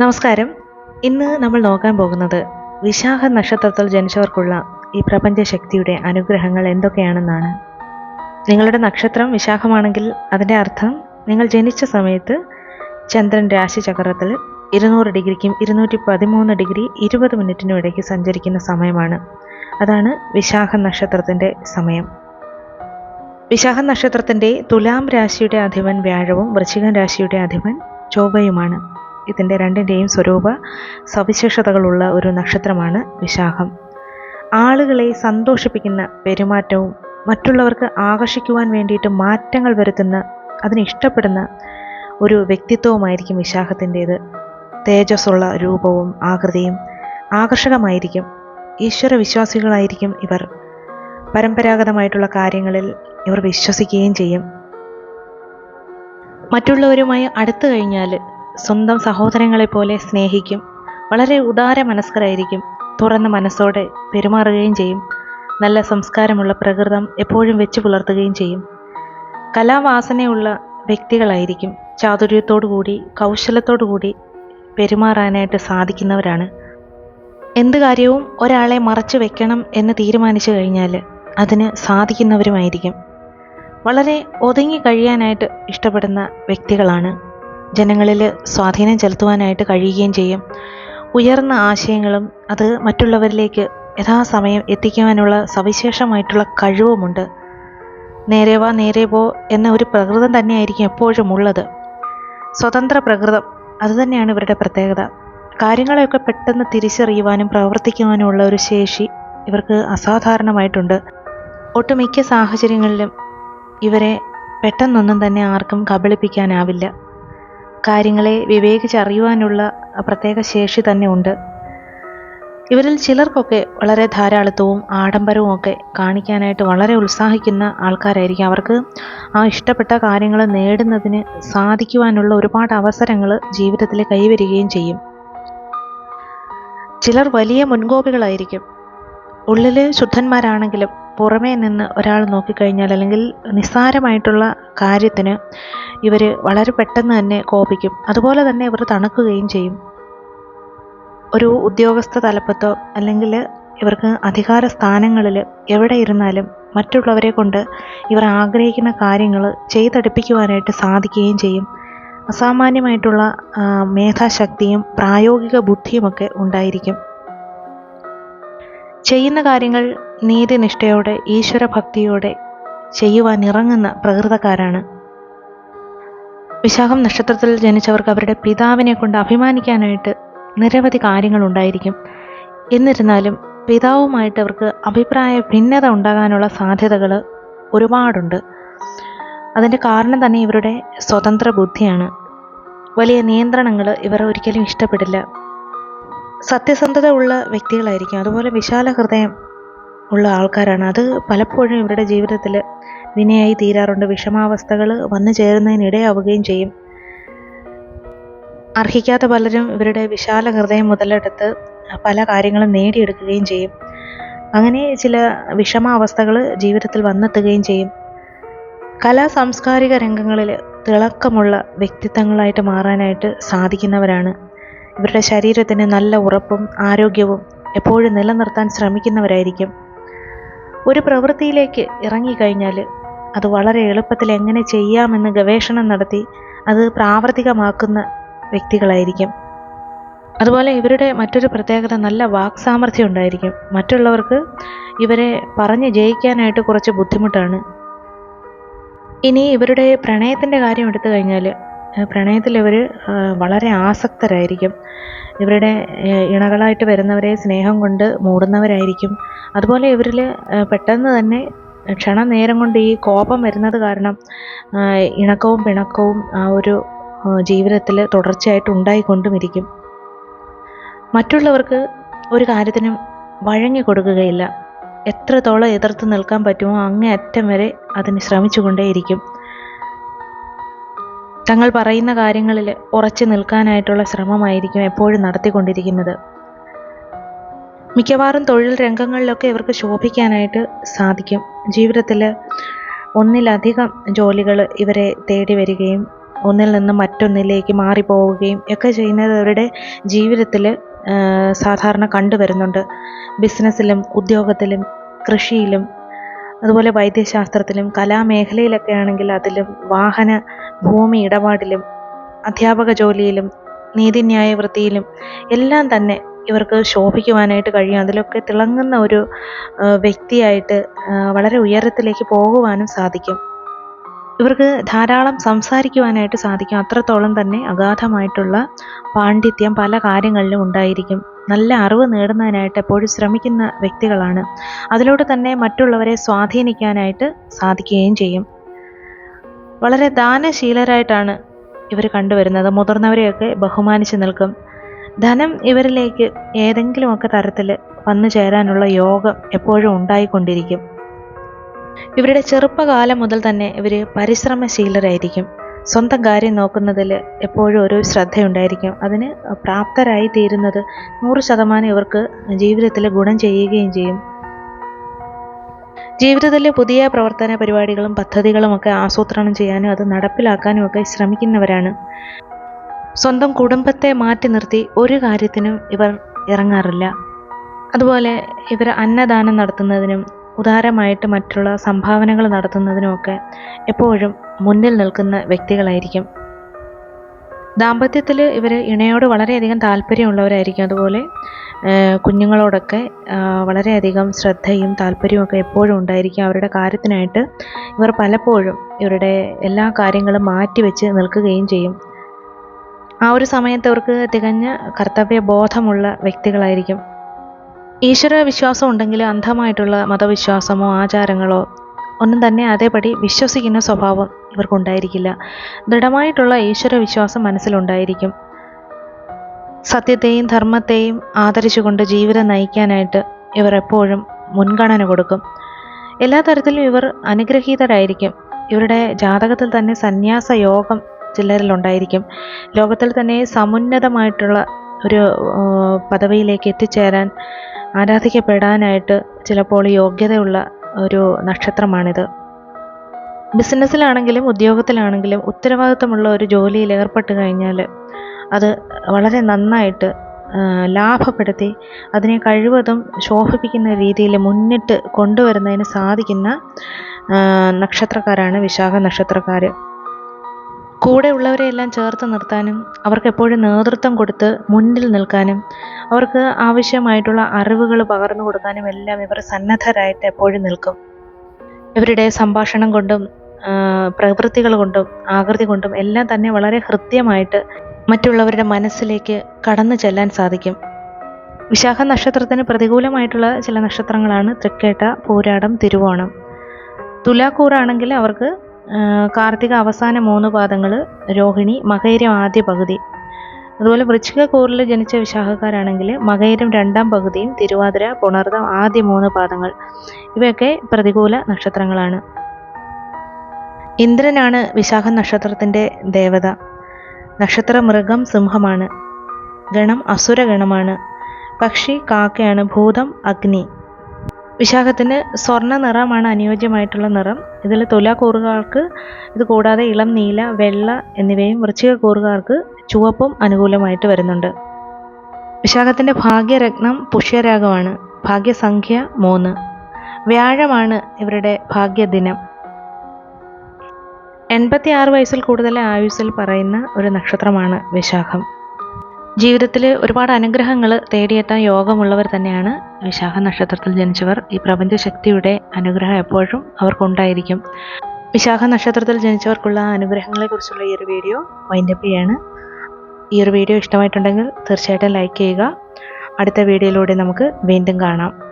നമസ്കാരം. ഇന്ന് നമ്മൾ നോക്കാൻ പോകുന്നത് വിശാഖ നക്ഷത്രത്തിൽ ജനിച്ചവർക്കുള്ള ഈ പ്രപഞ്ച ശക്തിയുടെ അനുഗ്രഹങ്ങൾ എന്തൊക്കെയാണെന്നാണ്. നിങ്ങളുടെ നക്ഷത്രം വിശാഖമാണെങ്കിൽ അതിന്റെ അർത്ഥം നിങ്ങൾ ജനിച്ച സമയത്ത് ചന്ദ്രൻ രാശിചക്രത്തിൽ ഇരുന്നൂറ് ഡിഗ്രിക്കും ഇരുന്നൂറ്റി പതിമൂന്ന് ഡിഗ്രി ഇരുപത് മിനിറ്റിനും ഇടയ്ക്ക് സഞ്ചരിക്കുന്ന സമയമാണ്. അതാണ് വിശാഖ നക്ഷത്രത്തിന്റെ സമയം. വിശാഖ നക്ഷത്രത്തിന്റെ തുലാം രാശിയുടെ അധിപൻ വ്യാഴവും വൃശ്ചികൻ രാശിയുടെ അധിപൻ ചൊവ്വയുമാണ്. ഇതിന്റെ രണ്ടിന്റെയും സ്വരൂപ സവിശേഷതകളുള്ള ഒരു നക്ഷത്രമാണ് വിശാഖം. ആളുകളെ സന്തോഷിപ്പിക്കുന്ന പെരുമാറ്റവും മറ്റുള്ളവർക്ക് ആകർഷിക്കുവാൻ വേണ്ടിയിട്ട് മാറ്റങ്ങൾ വരുത്തുന്ന അതിനെ ഇഷ്ടപ്പെടുന്ന ഒരു വ്യക്തിത്വവുമായിരിക്കും വിശാഖത്തിന്റേത് തേജസ്സുള്ള രൂപവും ആകൃതിയും ആകർഷകമായിരിക്കും. ഈശ്വര വിശ്വാസികളായിരിക്കും ഇവർ. പരമ്പരാഗതമായിട്ടുള്ള കാര്യങ്ങളിൽ ഇവർ വിശ്വസിക്കുകയും ചെയ്യും. മറ്റുള്ളവരുമായി അടുത്തു കഴിഞ്ഞാൽ സ്വന്തം സഹോദരങ്ങളെ പോലെ സ്നേഹിക്കും. വളരെ ഉദാര മനസ്കരായിരിക്കും. തുറന്ന മനസ്സോടെ പെരുമാറുകയും ചെയ്യും. നല്ല സംസ്കാരമുള്ള പ്രകൃതം എപ്പോഴും വെച്ച് പുലർത്തുകയും ചെയ്യും. കലാവാസനയുള്ള വ്യക്തികളായിരിക്കും. ചാതുര്യത്തോടു കൂടി കൗശലത്തോടു കൂടി പെരുമാറാനായിട്ട് സാധിക്കുന്നവരാണ്. എന്ത് കാര്യവും ഒരാളെ മറച്ചു വെക്കണം എന്ന് തീരുമാനിച്ചു കഴിഞ്ഞാൽ അതിന് സാധിക്കുന്നവരുമായിരിക്കും. വളരെ ഒതുങ്ങി കഴിയാനായിട്ട് ഇഷ്ടപ്പെടുന്ന വ്യക്തികളാണ് ജനങ്ങളിൽ സ്വാധീനം ചെലുത്തുവാനായിട്ട് കഴിയുകയും ചെയ്യും. ഉയർന്ന ആശയങ്ങളും അത് മറ്റുള്ളവരിലേക്ക് യഥാസമയം എത്തിക്കുവാനുള്ള സവിശേഷമായിട്ടുള്ള കഴിവുമുണ്ട്. നേരെ വാ നേരെ പോ എന്ന ഒരു പ്രകൃതം തന്നെയായിരിക്കും എപ്പോഴും ഉള്ളത്. സ്വതന്ത്ര പ്രകൃതം അതുതന്നെയാണ് ഇവരുടെ പ്രത്യേകത. കാര്യങ്ങളെയൊക്കെ പെട്ടെന്ന് തിരിച്ചറിയുവാനും പ്രവർത്തിക്കുവാനുമുള്ള ഒരു ശേഷി ഇവർക്ക് അസാധാരണമായിട്ടുണ്ട്. ഒട്ടുമിക്ക സാഹചര്യങ്ങളിലും ഇവരെ പെട്ടെന്നൊന്നും തന്നെ ആർക്കും കബളിപ്പിക്കാനാവില്ല. കാര്യങ്ങളെ വിവേകിച്ചറിയുവാനുള്ള പ്രത്യേക ശേഷി തന്നെ ഉണ്ട് ഇവരിൽ ചിലർക്കൊക്കെ വളരെ ധാരാളിത്തവും ആഡംബരവും ഒക്കെ കാണിക്കാനായിട്ട് വളരെ ഉത്സാഹിക്കുന്ന ആൾക്കാരായിരിക്കും. അവർക്ക് ആ ഇഷ്ടപ്പെട്ട കാര്യങ്ങൾ നേടുന്നതിന് സാധിക്കുവാനുള്ള ഒരുപാട് അവസരങ്ങൾ ജീവിതത്തിൽ കൈവരികയും ചെയ്യും. ചിലർ വലിയ മുൻകോപികളായിരിക്കും. ഉള്ളിൽ ശുദ്ധന്മാരാണെങ്കിലും പുറമേ നിന്ന് ഒരാൾ നോക്കിക്കഴിഞ്ഞാൽ അല്ലെങ്കിൽ നിസ്സാരമായിട്ടുള്ള കാര്യത്തിന് ഇവർ വളരെ പെട്ടെന്ന് തന്നെ കോപിക്കും. അതുപോലെ തന്നെ ഇവർ തണുക്കുകയും ചെയ്യും. ഒരു ഉദ്യോഗസ്ഥ തലപ്പത്തോ അല്ലെങ്കിൽ ഇവർക്ക് അധികാര സ്ഥാനങ്ങളിൽ എവിടെ ഇരുന്നാലും മറ്റുള്ളവരെ കൊണ്ട് ഇവർ ആഗ്രഹിക്കുന്ന കാര്യങ്ങൾ ചെയ്തെടുപ്പിക്കുവാനായിട്ട് സാധിക്കുകയും ചെയ്യും. അസാമാന്യമായിട്ടുള്ള മേധാശക്തിയും പ്രായോഗിക ബുദ്ധിയുമൊക്കെ ഉണ്ടായിരിക്കും. ചെയ്യുന്ന കാര്യങ്ങൾ നീതിനിഷ്ഠയോടെ ഈശ്വരഭക്തിയോടെ ചെയ്യുവാൻ ഇറങ്ങുന്ന പ്രകൃതക്കാരാണ്. വിശാഖം നക്ഷത്രത്തിൽ ജനിച്ചവർക്ക് അവരുടെ പിതാവിനെ കൊണ്ട് അഭിമാനിക്കാനായിട്ട് നിരവധി കാര്യങ്ങൾ ഉണ്ടായിരിക്കും എന്നിരുന്നാലും പിതാവുമായിട്ട് അവർക്ക് അഭിപ്രായ ഭിന്നത ഉണ്ടാകാനുള്ള സാധ്യതകൾ ഒരുപാടുണ്ട്. അതിന്റെ കാരണം തന്നെ ഇവരുടെ സ്വതന്ത്ര ബുദ്ധിയാണ്. വലിയ നിയന്ത്രണങ്ങൾ ഇവർ ഒരിക്കലും ഇഷ്ടപ്പെടില്ല. സത്യസന്ധത ഉള്ള വ്യക്തികളായിരിക്കും. അതുപോലെ വിശാല ഹൃദയം ഉള്ള ആൾക്കാരാണ്. അത് പലപ്പോഴും ഇവരുടെ ജീവിതത്തിൽ വിനയായി തീരാറുണ്ട്. വിഷമാവസ്ഥകൾ വന്നു ചേരുന്നതിനിടയാവുകയും ചെയ്യും. അർഹിക്കാത്ത പലരും ഇവരുടെ വിശാല ഹൃദയം മുതലെടുത്ത് പല കാര്യങ്ങളും നേടിയെടുക്കുകയും ചെയ്യും. അങ്ങനെ ചില വിഷമാവസ്ഥകൾ ജീവിതത്തിൽ വന്നെത്തുകയും ചെയ്യും. കലാ സാംസ്കാരിക രംഗങ്ങളിൽ തിളക്കമുള്ള വ്യക്തിത്വങ്ങളായിട്ട് മാറാനായിട്ട് സാധിക്കുന്നവരാണ് ഇവരുടെ ശരീരത്തിന് നല്ല ഉറപ്പും ആരോഗ്യവും എപ്പോഴും നിലനിർത്താൻ ശ്രമിക്കുന്നവരായിരിക്കും. ഒരു പ്രവൃത്തിയിലേക്ക് ഇറങ്ങിക്കഴിഞ്ഞാൽ അത് വളരെ എളുപ്പത്തിൽ എങ്ങനെ ചെയ്യാമെന്ന് ഗവേഷണം നടത്തി അത് പ്രാവർത്തികമാക്കുന്ന വ്യക്തികളായിരിക്കും. അതുപോലെ ഇവരുടെ മറ്റൊരു പ്രത്യേകത നല്ല വാക്സാമർഥ്യം ഉണ്ടായിരിക്കും. മറ്റുള്ളവർക്ക് ഇവരെ പറഞ്ഞ് ജയിക്കാനായിട്ട് കുറച്ച് ബുദ്ധിമുട്ടാണ്. ഇനി ഇവരുടെ പ്രണയത്തിന്റെ കാര്യം എടുത്തു കഴിഞ്ഞാൽ പ്രണയത്തിൽ ഇവർ വളരെ ആസക്തരായിരിക്കും. ഇവരുടെ ഇണകളായിട്ട് വരുന്നവരെ സ്നേഹം കൊണ്ട് മൂടുന്നവരായിരിക്കും. അതുപോലെ ഇവരിൽ പെട്ടെന്ന് തന്നെ ക്ഷണനേരം കൊണ്ട് ഈ കോപം വരുന്നത് കാരണം ഇണക്കവും പിണക്കവും ആ ഒരു ജീവിതത്തിൽ തുടർച്ചയായിട്ട് ഉണ്ടായിക്കൊണ്ടും ഇരിക്കും മറ്റുള്ളവർക്ക് ഒരു കാര്യത്തിനും വഴങ്ങി കൊടുക്കുകയില്ല. എത്രത്തോളം എതിർത്ത് നിൽക്കാൻ പറ്റുമോ അങ്ങേ അറ്റം വരെ അതിന് ശ്രമിച്ചുകൊണ്ടേയിരിക്കും. തങ്ങൾ പറയുന്ന കാര്യങ്ങളിൽ ഉറച്ചു നിൽക്കാനായിട്ടുള്ള ശ്രമമായിരിക്കും എപ്പോഴും നടത്തിക്കൊണ്ടിരിക്കുന്നത്. മിക്കവാറും തൊഴിൽ രംഗങ്ങളിലൊക്കെ ഇവർക്ക് ശോഭിക്കാനായിട്ട് സാധിക്കും. ജീവിതത്തിൽ ഒന്നിലധികം ജോലികൾ ഇവരെ തേടി വരികയും ഒന്നിൽ നിന്ന് മറ്റൊന്നിലേക്ക് മാറിപ്പോവുകയും ഒക്കെ ചെയ്യുന്നത് അവരുടെ ജീവിതത്തിൽ സാധാരണ കണ്ടുവരുന്നുണ്ട്. ബിസിനസ്സിലും ഉദ്യോഗത്തിലും കൃഷിയിലും അതുപോലെ വൈദ്യശാസ്ത്രത്തിലും കലാമേഖലയിലൊക്കെ ആണെങ്കിൽ അതിലും വാഹന ഭൂമി ഇടപാടിലും അധ്യാപക ജോലിയിലും നീതിന്യായ വൃത്തിയിലും എല്ലാം തന്നെ ഇവർക്ക് ശോഭിക്കുവാനായിട്ട് കഴിയും. അതിലൊക്കെ തിളങ്ങുന്ന ഒരു വ്യക്തിയായിട്ട് വളരെ ഉയരത്തിലേക്ക് പോകുവാനും സാധിക്കും. ഇവർക്ക് ധാരാളം സംസാരിക്കുവാനായിട്ട് സാധിക്കും. അത്രത്തോളം തന്നെ അഗാധമായിട്ടുള്ള പാണ്ഡിത്യം പല കാര്യങ്ങളിലും ഉണ്ടായിരിക്കും. നല്ല അറിവ് നേടുന്നതിനായിട്ട് എപ്പോഴും ശ്രമിക്കുന്ന വ്യക്തികളാണ്. അതിലൂടെ തന്നെ മറ്റുള്ളവരെ സ്വാധീനിക്കാനായിട്ട് സാധിക്കുകയും ചെയ്യും. വളരെ ദാനശീലരായിട്ടാണ് ഇവർ കണ്ടുവരുന്നത്. മുതിർന്നവരെയൊക്കെ ബഹുമാനിച്ചു നിൽക്കും. ധനം ഇവരിലേക്ക് ഏതെങ്കിലുമൊക്കെ തരത്തിൽ വന്നു ചേരാനുള്ള യോഗം എപ്പോഴും ഉണ്ടായിക്കൊണ്ടിരിക്കും. ഇവരുടെ ചെറുപ്പകാലം മുതൽ തന്നെ ഇവർ പരിശ്രമശീലരായിരിക്കും. സ്വന്തം കാര്യം നോക്കുന്നതിൽ എപ്പോഴും ഒരു ശ്രദ്ധയുണ്ടായിരിക്കും. അതിന് പ്രാപ്തരായി തീരുന്നത് നൂറ് ശതമാനം ഇവർക്ക് ജീവിതത്തിൽ ഗുണം ചെയ്യുകയും ചെയ്യും. ജീവിതത്തിലെ പുതിയ പ്രവർത്തന പരിപാടികളും പദ്ധതികളും ഒക്കെ ആസൂത്രണം ചെയ്യാനും അത് നടപ്പിലാക്കാനും ഒക്കെ ശ്രമിക്കുന്നവരാണ്. സ്വന്തം കുടുംബത്തെ മാറ്റി നിർത്തി ഒരു കാര്യത്തിനും ഇവർ ഇറങ്ങാറില്ല. അതുപോലെ ഇവർ അന്നദാനം നടത്തുന്നതിനും ഉദാരമായിട്ട് മറ്റുള്ള സംഭാവനകൾ നടത്തുന്നതിനുമൊക്കെ എപ്പോഴും മുന്നിൽ നിൽക്കുന്ന വ്യക്തികളായിരിക്കും. ദാമ്പത്യത്തിൽ ഇവർ ഇണയോട് വളരെയധികം താല്പര്യമുള്ളവരായിരിക്കും. അതുപോലെ കുഞ്ഞുങ്ങളോടൊക്കെ വളരെയധികം ശ്രദ്ധയും താല്പര്യമൊക്കെ എപ്പോഴും ഉണ്ടായിരിക്കും. അവരുടെ കാര്യത്തിനായിട്ട് ഇവർ പലപ്പോഴും ഇവരുടെ എല്ലാ കാര്യങ്ങളും മാറ്റിവെച്ച് നിൽക്കുകയും ചെയ്യും. ആ ഒരു സമയത്ത് അവർക്ക് തികഞ്ഞ കർത്തവ്യ ബോധമുള്ള വ്യക്തികളായിരിക്കും. ഈശ്വര വിശ്വാസം ഉണ്ടെങ്കിൽ അന്ധമായിട്ടുള്ള മതവിശ്വാസമോ ആചാരങ്ങളോ ഒന്നും തന്നെ അതേപടി വിശ്വസിക്കുന്ന സ്വഭാവം ഇവർക്കുണ്ടായിരിക്കില്ല. ദൃഢമായിട്ടുള്ള ഈശ്വര വിശ്വാസം മനസ്സിലുണ്ടായിരിക്കും. സത്യത്തെയും ധർമ്മത്തെയും ആദരിച്ചുകൊണ്ട് ജീവിതം നയിക്കാനായിട്ട് ഇവർ എപ്പോഴും മുൻഗണന കൊടുക്കും. എല്ലാ തരത്തിലും ഇവർ അനുഗ്രഹീതരായിരിക്കും. ഇവരുടെ ജാതകത്തിൽ തന്നെ സന്യാസ യോഗം ചിലരിലുണ്ടായിരിക്കും. ലോകത്തിൽ തന്നെ സമുന്നതമായിട്ടുള്ള ഒരു പദവിയിലേക്ക് എത്തിച്ചേരാൻ ആരാധിക്കപ്പെടാനായിട്ട് ചിലപ്പോൾ യോഗ്യതയുള്ള ഒരു നക്ഷത്രമാണിത്. ബിസിനസ്സിലാണെങ്കിലും ഉദ്യോഗത്തിലാണെങ്കിലും ഉത്തരവാദിത്തമുള്ള ഒരു ജോലിയിൽ ഏർപ്പെട്ട് കഴിഞ്ഞാൽ അത് വളരെ നന്നായിട്ട് ലാഭപ്പെടുത്തി അതിനെ കഴിവതും ശോഭിപ്പിക്കുന്ന രീതിയിൽ മുന്നിട്ട് കൊണ്ടുവരുന്നതിന് സാധിക്കുന്ന നക്ഷത്രക്കാരാണ് വിശാഖ നക്ഷത്രക്കാർ കൂടെ ഉള്ളവരെയെല്ലാം ചേർത്ത് നിർത്താനും അവർക്ക് എപ്പോഴും നേതൃത്വം കൊടുത്ത് മുന്നിൽ നിൽക്കാനും അവർക്ക് ആവശ്യമായിട്ടുള്ള അറിവുകൾ പകർന്നു കൊടുക്കാനും എല്ലാം ഇവർ സന്നദ്ധരായിട്ട് എപ്പോഴും നിൽക്കും. ഇവരുടെ സംഭാഷണം കൊണ്ടും പ്രവൃത്തികൾ കൊണ്ടും ആകൃതി കൊണ്ടും എല്ലാം തന്നെ വളരെ ഹൃദ്യമായിട്ട് മറ്റുള്ളവരുടെ മനസ്സിലേക്ക് കടന്നു ചെല്ലാൻ സാധിക്കും. വിശാഖ നക്ഷത്രത്തിന് പ്രതികൂലമായിട്ടുള്ള ചില നക്ഷത്രങ്ങളാണ് തൃക്കേട്ട പൂരാടം തിരുവോണം. തുലാക്കൂറാണെങ്കിൽ അവർക്ക് കാർത്തിക അവസാന മൂന്ന് പാദങ്ങൾ രോഹിണി മകൈരം ആദ്യ പകുതി. അതുപോലെ വൃശ്ചിക കൂറിൽ ജനിച്ച വിശാഖക്കാരാണെങ്കിൽ മകൈരം രണ്ടാം പകുതിയും തിരുവാതിര പുണർദം ആദ്യ മൂന്ന് പാദങ്ങൾ. ഇവയൊക്കെ പ്രതികൂല നക്ഷത്രങ്ങളാണ്. ഇന്ദ്രനാണ് വിശാഖ നക്ഷത്രത്തിന്റെ ദേവത. നക്ഷത്ര മൃഗം സിംഹമാണ്. ഗണം അസുരഗണമാണ്. പക്ഷി കാക്കയാണ് ഭൂതം അഗ്നി. വിശാഖത്തിന് സ്വർണ നിറമാണ് അനുയോജ്യമായിട്ടുള്ള നിറം. ഇതിൽ തുലാക്കൂറുകാർക്ക് ഇത് കൂടാതെ ഇളം നീല വെള്ള എന്നിവയും വൃശ്ചിക കൂറുകാർക്ക് ചുവപ്പും അനുകൂലമായിട്ട് വരുന്നുണ്ട്. വിശാഖത്തിന്റെ ഭാഗ്യരത്നം പുഷ്യരാഗമാണ്. ഭാഗ്യസംഖ്യ മൂന്ന്. വ്യാഴമാണ് ഇവരുടെ ഭാഗ്യദിനം. എൺപത്തി ആറ് വയസ്സിൽ കൂടുതൽ ആയുസ്സിൽ പറയുന്ന ഒരു നക്ഷത്രമാണ് വിശാഖം. ജീവിതത്തിൽ ഒരുപാട് അനുഗ്രഹങ്ങൾ തേടിയെത്താൻ യോഗമുള്ളവർ തന്നെയാണ് വിശാഖ നക്ഷത്രത്തിൽ ജനിച്ചവർ. ഈ പ്രപഞ്ചശക്തിയുടെ അനുഗ്രഹം എപ്പോഴും അവർക്കുണ്ടായിരിക്കും. വിശാഖ നക്ഷത്രത്തിൽ ജനിച്ചവർക്കുള്ള അനുഗ്രഹങ്ങളെക്കുറിച്ചുള്ള ഈ ഒരു വീഡിയോ വൈൻഡപ്പ് ചെയ്യാണ് ഈ ഒരു വീഡിയോ ഇഷ്ടമായിട്ടുണ്ടെങ്കിൽ തീർച്ചയായിട്ടും ലൈക്ക് ചെയ്യുക. അടുത്ത വീഡിയോയിലൂടെ നമുക്ക് വീണ്ടും കാണാം.